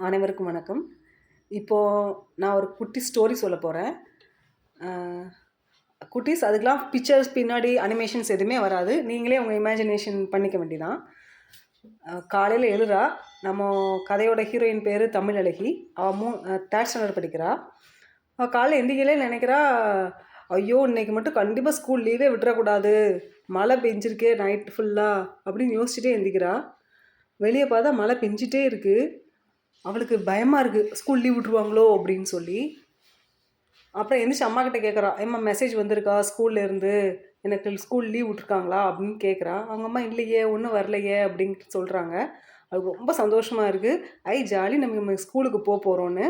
அனைவருக்கும் வணக்கம். இப்போது நான் ஒரு குட்டி ஸ்டோரி சொல்ல போகிறேன் குட்டீஸ் அதுக்கெலாம் பிக்சர்ஸ் பின்னாடி அனிமேஷன்ஸ் எதுவுமே வராது. நீங்களே உங்கள் இமேஜினேஷன் பண்ணிக்க வேண்டியதான் காலையில் எழுறா. நம்ம கதையோட ஹீரோயின் பேர் தமிழ் அழகி. அவள் மூ தேர்ட் ஸ்டாண்டர்ட் படிக்கிறா. அவள் காலையில் எந்திக்கலே நினைக்கிறா. ஐயோ இன்றைக்கி மட்டும் கண்டிப்பாக ஸ்கூல் லீவே விட்டுறக்கூடாது. மழை பெஞ்சிருக்கே நைட் ஃபுல்லாக அப்படின்னு யோசிச்சுட்டே எந்திக்கிறா. வெளியே பார்த்தா மழை பெஞ்சிட்டே இருக்குது அவளுக்கு பயமாக இருக்குது ஸ்கூல் லீவ் விட்ருவாங்களோ அப்படின்னு சொல்லி. அப்புறம் எந்திரிச்சு அம்மா கிட்ட கேட்குறா ஏம்மா மெசேஜ் வந்திருக்கா? ஸ்கூல்லேருந்து எனக்கு ஸ்கூல் லீவ் விட்ருக்காங்களா அப்படின்னு கேட்குறா அவங்க அம்மா இல்லையே ஒன்றும் வரலையே அப்படின்னு சொல்கிறாங்க அவளுக்கு ரொம்ப சந்தோஷமாக இருக்குது ஐ ஜாலி நம்ம நம்ம ஸ்கூலுக்கு போக போகிறோன்னு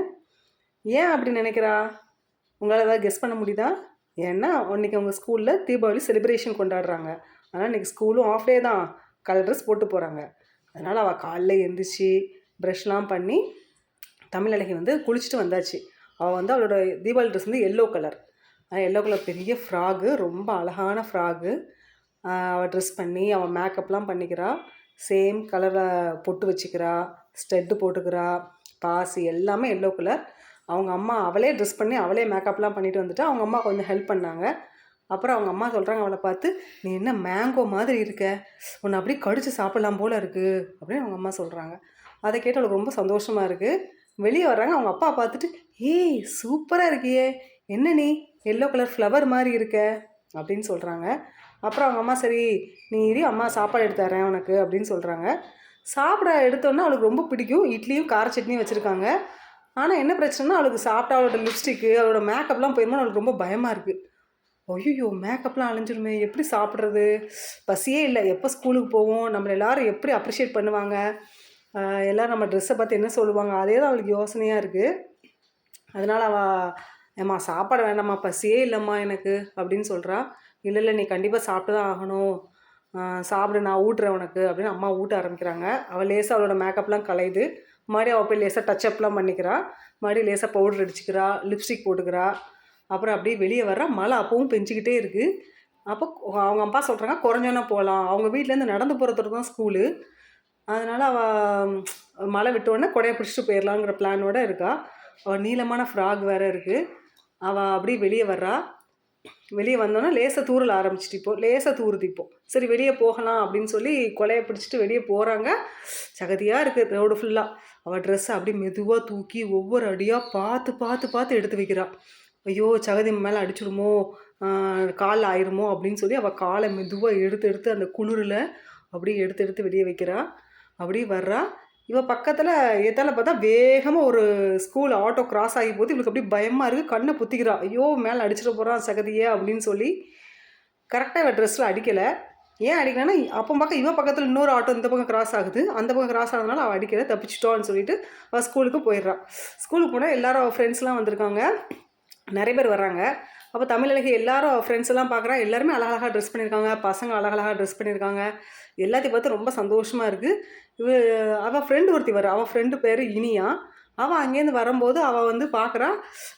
ஏன் அப்படி நினைக்கிறா? உங்களால் ஏதாவது கெஸ் பண்ண முடியுதா? ஏன்னா அன்றைக்கி அவங்க ஸ்கூலில் தீபாவளி செலிப்ரேஷன் கொண்டாடுறாங்க. ஆனால் இன்றைக்கி ஸ்கூலும் ஆஃப் டே தான். கலர் ட்ரெஸ் போட்டு போகிறாங்க அதனால் அவள் காலைல எழுந்திரிச்சு ப்ரெஷ்லாம் பண்ணி தமிழழகி வந்து குளிச்சுட்டு வந்தாச்சு. அவள் வந்து அவளோட தீபாவளி ட்ரெஸ் வந்து எல்லோ கலர் எல்லோ கலர் பெரிய ஃப்ராகு ரொம்ப அழகான ஃப்ராகு அவள் ட்ரெஸ் பண்ணி அவள் மேக்கப்லாம் பண்ணிக்கிறா. சேம் கலரில் பொட்டு வச்சுக்கிறா ஸ்டெட்டு போட்டுக்கிறா பாசி எல்லாமே எல்லோ கலர் அவங்க அம்மா அவளே ட்ரெஸ் பண்ணி அவளே மேக்கப்லாம் பண்ணிட்டு வந்துட்டு. அவங்க அம்மா கொஞ்சம் ஹெல்ப் பண்ணாங்க. அப்புறம் அவங்க அம்மா சொல்கிறாங்க அவளை பார்த்து நீ என்ன மேங்கோ மாதிரி இருக்க? உன்னை அப்படியே கடிச்சு சாப்பிட்லாம் போல இருக்குது அப்படின்னு அவங்க அம்மா சொல்கிறாங்க அதை கேட்டு அவளுக்கு ரொம்ப சந்தோஷமாக இருக்குது வெளியே வர்றாங்க. அவங்க அப்பா பார்த்துட்டு ஏய் சூப்பராக இருக்கியே. என்ன நீ? எல்லோ கலர் ஃப்ளவர் மாதிரி இருக்க. அப்படின்னு சொல்கிறாங்க அப்புறம் அவங்க அம்மா சரி நீ இரு அம்மா சாப்பாடு எடுத்து தரேன் உனக்கு. அப்படின்னு சொல்கிறாங்க சாப்பிட எடுத்தோன்னா அவளுக்கு ரொம்ப பிடிக்கும். இட்லியும் கார சட்னியும் வச்சுருக்காங்க. ஆனால் என்ன பிரச்சனைனா அவளுக்கு சாப்பிட்டா அவளோட லிப்ஸ்டிக்கு அவளோட மேக்கப்லாம் போயிருமோ அவளுக்கு ரொம்ப பயமாக இருக்குது ஐயோ மேக்கப்லாம் அழிஞ்சிருமே. எப்படி சாப்பிட்றது? பசியே இல்லை. எப்போ ஸ்கூலுக்கு போவோம்? நம்மளை எல்லோரும் எப்படி அப்ரிஷியேட் பண்ணுவாங்க? எல்லாம் நம்ம ட்ரெஸ்ஸை பார்த்து என்ன சொல்லுவாங்க? அதே தான் அவளுக்கு யோசனையாக இருக்குது அதனால் அவள் ஏம்மா சாப்பாடு வேண்டாம்மா பசியே இல்லைம்மா எனக்கு அப்படின்னு சொல்கிறா இல்லை இல்லை நீ கண்டிப்பாக சாப்பிட்டு தான் ஆகணும். சாப்பிடு நான் ஊட்டுறேன் உனக்கு அப்படின்னு அம்மா ஊட்ட ஆரம்பிக்கிறாங்க. அவள் லேசாக அவளோட மேக்கப்லாம் கலையுது. மறுபடியும் அவள் போய் லேசாக டச்சப்லாம் பண்ணிக்கிறா. மறுபடியும் லேசாக பவுடர் அடிச்சுக்கிறா லிப்ஸ்டிக் போட்டுக்கிறா. அப்புறம் அப்படியே வெளியே வர்றா. மழை அப்பவும் பெஞ்சிக்கிட்டே இருக்குது அப்போ அவங்க அப்பா சொல்கிறாங்க குறைஞ்சோன்னா போகலாம் அவங்க வீட்டிலேருந்து நடந்து போகிறதுக்கு தான் ஸ்கூலு அதனால் அவள் மழை விட்டோடனே கொடையை பிடிச்சிட்டு போயிடலாங்கிற பிளானோட இருக்கா. அவள் நீளமான ஃப்ராக் வேறு இருக்குது அவள் அப்படியே வெளியே வர்றா. வெளியே வந்தோன்னே லேசாக தூரல் ஆரம்பிச்சிட்டு இப்போ லேசாக தூருது இப்போ. சரி வெளியே போகலாம் அப்படின்னு சொல்லி கொலையை பிடிச்சிட்டு வெளியே போகிறாங்க சகதியாக இருக்குது ரோடு ஃபுல்லாக அவள் ட்ரெஸ்ஸை அப்படியே மெதுவாக தூக்கி ஒவ்வொரு அடியாக பார்த்து பார்த்து பார்த்து எடுத்து வைக்கிறாள் ஐயோ சகதி மேலே அடிச்சிடுமோ? காலில் ஆயிருமோ? அப்படின்னு சொல்லி அவள் காலை மெதுவாக எடுத்து எடுத்து அந்த குளிரில் அப்படியே எடுத்து எடுத்து வெளியே வைக்கிறாள் அப்படியே வர்றா. இவள் பக்கத்தில் எத்தால பார்த்தா வேகமாக ஒரு ஸ்கூல் ஆட்டோ கிராஸ் ஆகி போது இவளுக்கு அப்படியே பயமாக இருக்குது கண்ணை புத்திக்கிறா. ஐயோ மேலே அடிச்சிட போகிறான் சகதியே அப்படின்னு சொல்லி கரெக்டாக இவள் ட்ரெஸ்ஸில் அடிக்கலை. ஏன் அடிக்கலைன்னா அப்போ பக்கம் இவன் பக்கத்தில் இன்னொரு ஆட்டோ இந்த பக்கம் கிராஸ் ஆகுது. அந்த பக்கம் கிராஸ் ஆனதுனால அவள் அடிக்கலை தப்பிச்சிட்டோன்னு சொல்லிட்டு அவள் ஸ்கூலுக்கு போயிடுறான் ஸ்கூலுக்கு போனால் எல்லாரும் அவள் ஃப்ரெண்ட்ஸ்லாம் வந்திருக்காங்க. நிறைய பேர் வர்றாங்க. அப்போ தமிழழகி எல்லாரும் ஃப்ரெண்ட்ஸ் எல்லாம் பார்க்குறா எல்லாருமே அழகழகாக ட்ரெஸ் பண்ணியிருக்காங்க பசங்க அழகழகாக ட்ரெஸ் பண்ணியிருக்காங்க எல்லாத்தையும் பார்த்து ரொம்ப சந்தோஷமாக இருக்குது இவ அவள் ஃப்ரெண்டு ஒருத்தி வர. அவள் ஃப்ரெண்டு பேர் இனியா. அவள் அங்கேருந்து வரும்போது அவள் வந்து பார்க்குறா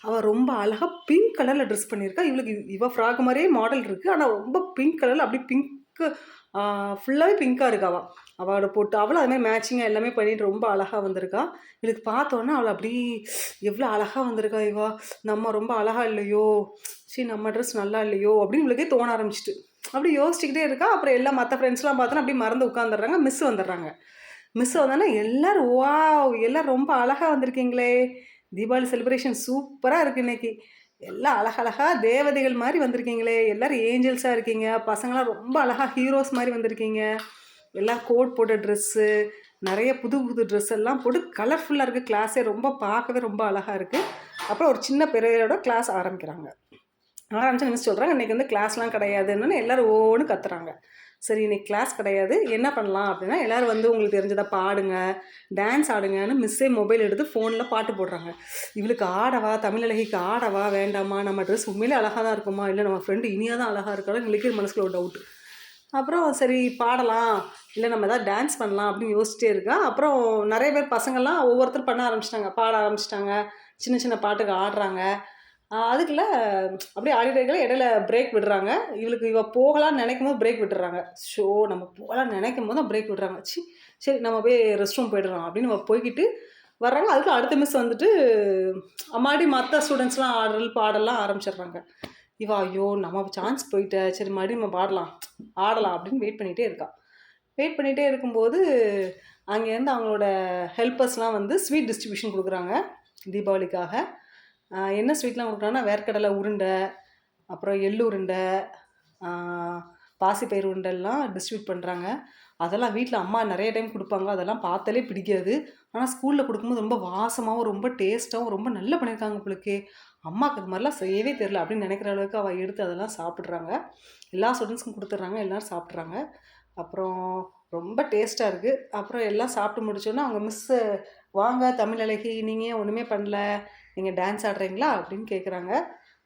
அவள் ரொம்ப அழகாக பிங்க் கலரில் ட்ரெஸ் பண்ணியிருக்கா இவளுக்கு இவள் ஃப்ராக் மாதிரியே மாடல் இருக்குது ஆனால் ரொம்ப பிங்க் கலரில் அப்படி பிங்க்கு ஃபுல்லாகவே பிங்க்காக இருக்கா அவள் அவளோட போட்டு அவளும் அதுமாதிரி மேட்சிங்காக எல்லாமே பண்ணிட்டு ரொம்ப அழகாக வந்திருக்கா. இவளுக்கு பார்த்தோன்னே அவளை அப்படி எவ்வளோ அழகாக வந்திருக்கா இவா. நம்ம ரொம்ப அழகாக இல்லையோ. சரி நம்ம ட்ரெஸ் நல்லா இல்லையோ அப்படின்னு இவளுக்கே தோண ஆரம்பிச்சிட்டு. அப்படி யோசிச்சுக்கிட்டே இருக்கா. அப்புறம் எல்லாம் மற்ற ஃப்ரெண்ட்ஸ்லாம் பார்த்தோன்னா அப்படி மறந்து உட்காந்துடுறாங்க மிஸ் வந்துடுறாங்க. மிஸ் வந்தோன்னா எல்லோரும் வா எல்லோரும் ரொம்ப அழகாக வந்திருக்கீங்களே. தீபாவளி செலிப்ரேஷன் சூப்பராக இருக்குது இன்றைக்கி எல்லாம் அழகழகாக தேவதைகள் மாதிரி வந்திருக்கீங்களே. எல்லோரும் ஏஞ்சல்ஸாக இருக்கீங்க. பசங்களாம் ரொம்ப அழகாக ஹீரோஸ் மாதிரி வந்திருக்கீங்க. எல்லாம் கோட் போட்ட ட்ரெஸ்ஸு நிறைய புது புது ட்ரெஸ் எல்லாம் போட்டு கலர்ஃபுல்லாக இருக்குது கிளாஸே ரொம்ப பார்க்கவே ரொம்ப அழகாக இருக்குது அப்புறம் ஒரு சின்ன பெரியரோட கிளாஸ் ஆரம்பிக்கிறாங்க. ஆரம்பிச்சு மிஸ் சொல்கிறாங்க இன்றைக்கி வந்து கிளாஸ்லாம் கிடையாதுன்னு எல்லோரும் ஓன்னு கத்துறாங்க. சரி இன்றைக்கி கிளாஸ் கிடையாது. என்ன பண்ணலாம்? அப்படின்னா எல்லோரும் வந்து உங்களுக்கு தெரிஞ்சதை பாடுங்க. டான்ஸ் ஆடுங்கன்னு மிஸ்ஸே மொபைல் எடுத்து ஃபோனில் பாட்டு போடுறாங்க. இவளுக்கு ஆடவா? தமிழழகிக்கு ஆடவா? வேண்டாமா? நம்ம ட்ரெஸ் உண்மையிலே அழகாக தான் இருக்குமா? இல்லை நம்ம ஃப்ரெண்டு இனியாக தான் அழகாக இருக்காலும் எங்களுக்கு மனசில் ஒரு டவுட்டு அப்புறம் சரி பாடலாம். இல்லை நம்ம எதாவது டான்ஸ் பண்ணலாம் அப்படின்னு யோசிச்சிட்டே இருக்கேன். அப்புறம் நிறைய பேர் பசங்கள்லாம் ஒவ்வொருத்தர் பண்ண ஆரம்பிச்சிட்டாங்க. பாட ஆரம்பிச்சிட்டாங்க. சின்ன சின்ன பாட்டுக்கு ஆடுறாங்க. அதுக்குள்ள அப்படியே ஆடிட்டே இடையில பிரேக் விடுறாங்க. இவளுக்கு இவள் போகலான்னு நினைக்கும் போது பிரேக் விட்டுறாங்க. ஷோ நம்ம போகலான்னு நினைக்கும் போது தான் பிரேக் விடுறாங்க. சி சரி நம்ம போய் ரெஸ்ட் ரூம் போயிடுறோம் அப்படின்னு நம்ம போய்கிட்டு வர்றாங்க. அதுக்கு அடுத்த மிஸ் வந்துட்டு அம்மாடி மற்ற ஸ்டூடெண்ட்ஸ்லாம் ஆடல் பாடலாம் ஆரம்பிச்சிடுறாங்க. இவா ஐயோ நம்ம சான்ஸ் போயிட்ட. சரி மறுபடியும் நம்ம பாடலாம் ஆடலாம் அப்படின்னு வெயிட் பண்ணிகிட்டே இருக்கா. வெயிட் பண்ணிகிட்டே இருக்கும்போது அங்கேருந்து அவங்களோட ஹெல்ப்பர்ஸ்லாம் வந்து ஸ்வீட் டிஸ்ட்ரிபியூஷன் கொடுக்குறாங்க தீபாவளிக்காக. என்ன ஸ்வீட்லாம் கொடுக்குறாங்கன்னா வேர்க்கடலை உருண்டை அப்புறம் எள்ளு உருண்டை பாசிப்பயிறு உண்டெல்லாம் டிஸ்ட்ரிபியூட் பண்ணுறாங்க அதெல்லாம் வீட்டில் அம்மா நிறைய டைம் கொடுப்பாங்க. அதெல்லாம் பார்த்தாலே பிடிக்காது. ஆனால் ஸ்கூலில் கொடுக்கும்போது ரொம்ப வாசமாகவும் ரொம்ப டேஸ்ட்டாகவும் ரொம்ப நல்லா பண்ணியிருக்காங்க உங்களுக்கு அம்மாவுக்கு அது மாதிரிலாம் செய்யவே தெரில அப்படின்னு நினைக்கிற அளவுக்கு அவள் எடுத்து அதெல்லாம் சாப்பிட்றாங்க. எல்லா ஸ்டூடெண்ட்ஸ்க்கும் கொடுத்துட்றாங்க. எல்லோரும் சாப்பிட்றாங்க. அப்புறம் ரொம்ப டேஸ்ட்டாக இருக்குது அப்புறம் எல்லாம் சாப்பிட்டு முடிச்சோன்னே அவங்க மிஸ்ஸு வாங்க தமிழ் அழகி நீங்கள் ஒன்றுமே பண்ணல? நீங்கள் டான்ஸ் ஆடுறீங்களா? அப்படின்னு கேட்குறாங்க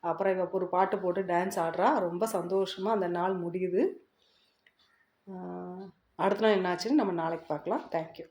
அப்புறம் இவள் ஒரு பாட்டு போட்டு டான்ஸ் ஆடுறா. ரொம்ப சந்தோஷமாக அந்த நாள் முடியுது. அடுத்த நாள் என்னாச்சுன்னு நம்ம நாளைக்கு பார்க்கலாம். தேங்க்யூ